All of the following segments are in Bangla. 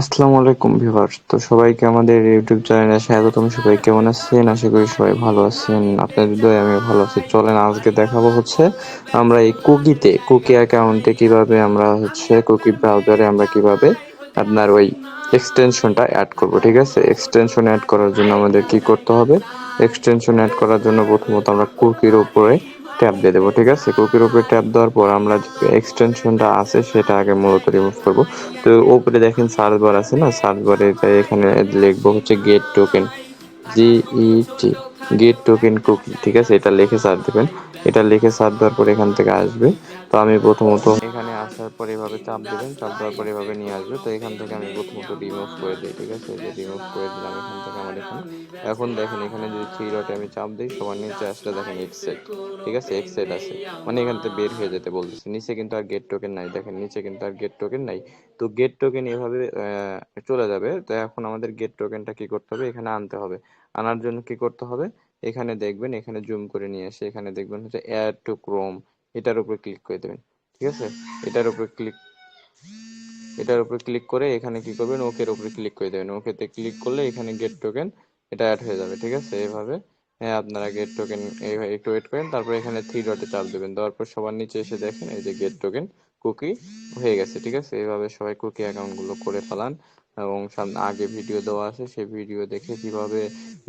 আসসালামু আলাইকুম ভিউয়ার্স। তো সবাইকে আমাদের ইউটিউব চ্যানেলে স্বাগতম। সবাই কেমন আছেন? আশা করি সবাই ভালো আছেন। আপনাদের দয়ে আমি ভালো আছি। চলেন, আজকে দেখাবো হচ্ছে আমরা এই কুকিতে, কুকি অ্যাকাউন্টে কীভাবে আমরা হচ্ছে কুকি ব্রাউজারে আমরা কীভাবে আপনার ওই এক্সটেনশনটা অ্যাড করব, ঠিক আছে? এক্সটেনশন অ্যাড করার জন্য আমাদের কি করতে হবে? এক্সটেনশন অ্যাড করার জন্য প্রথমত আমরা কুকির উপরে ট্যাপ দিয়ে দেবো, ঠিক আছে? কুকির উপরে ট্যাপ দেওয়ার পর আমরা এক্সটেনশনটা আছে সেটা আগে মূলত রিমুভ করব। তো উপরে দেখেন সার্চ বার আছে না? সার্চ বারে এখানে লিখব হচ্ছে get token G G E T get token cookie ঠিক আছে? এটা লিখে সার্চ দেবেন। এটা লিখে সার্চ দেওয়ার পর এখান থেকে আসবে। তো আমি প্রথমত এখানে আসার পর এভাবে চাপ দেবেন, চাপ দেওয়ার পর এভাবে নিয়ে আসবে। তো এখান থেকে আমি প্রথমত রিমুভ করে দিই, ঠিক আছে? যে রিমুভ করে দিলাম এখান থেকে আমার এখানে। এখন দেখেন এখানে যদি থ্রি ডটে আমি চাপ দিই, সবার নিচে আসলে দেখেন এক্সেট ঠিক আছে? এক্সেট আছে। মানে এখান থেকে বের হয়ে যেতে বলতেছে। নিচে কিন্তু আর গেট টোকেন নাই। দেখেন নিচে কিন্তু আর গেট টোকেন নাই। তো গেট টোকেন এভাবে চলে যাবে। তো এখন আমাদের গেট টোকেনটা কি করতে হবে? এখানে আনতে হবে। আনার জন্য কি করতে হবে? এখানে দেখবেন, এখানে জুম করে নিয়ে এসে এখানে দেখবেন হচ্ছে অ্যাড টু ক্রোম এটার উপর ক্লিক করে দেবেন, ঠিক আছে? এটার উপর ক্লিক এটার উপর ক্লিক করে এখানে কি করবেন? ওকের উপরে ক্লিক করে দেবেন। ওকেতে ক্লিক করলে এখানে গেট টোকেন এটা অ্যাড হয়ে যাবে, ঠিক আছে? এভাবে হ্যাঁ আপনারা গেট টোকেন এইভাবে একটু ওয়েট করেন, তারপর এখানে থ্রি ডটে চাপ দেবেন। দেওয়ার পর সবার নিচে এসে দেখেন, এই যে গেট টোকেন কুকি হয়ে গেছে, ঠিক আছে? এভাবে সবাই কুকি অ্যাকাউন্টগুলো করে ফেলান। এবং সামনে আগে ভিডিও দেওয়া আছে, সেই ভিডিও দেখে কীভাবে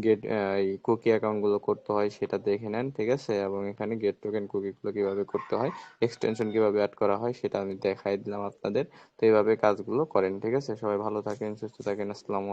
গেট এই কুকি অ্যাকাউন্টগুলো করতে হয় সেটা দেখে নেন, ঠিক আছে? এবং এখানে গেট টোকেন কুকিগুলো কীভাবে করতে হয় এক্সটেনশন কীভাবে অ্যাড করা হয় সেটা আমি দেখাই দিলাম আপনাদের। তো এইভাবে কাজগুলো করেন, ঠিক আছে? সবাই ভালো থাকেন, সুস্থ থাকেন, আসসালামু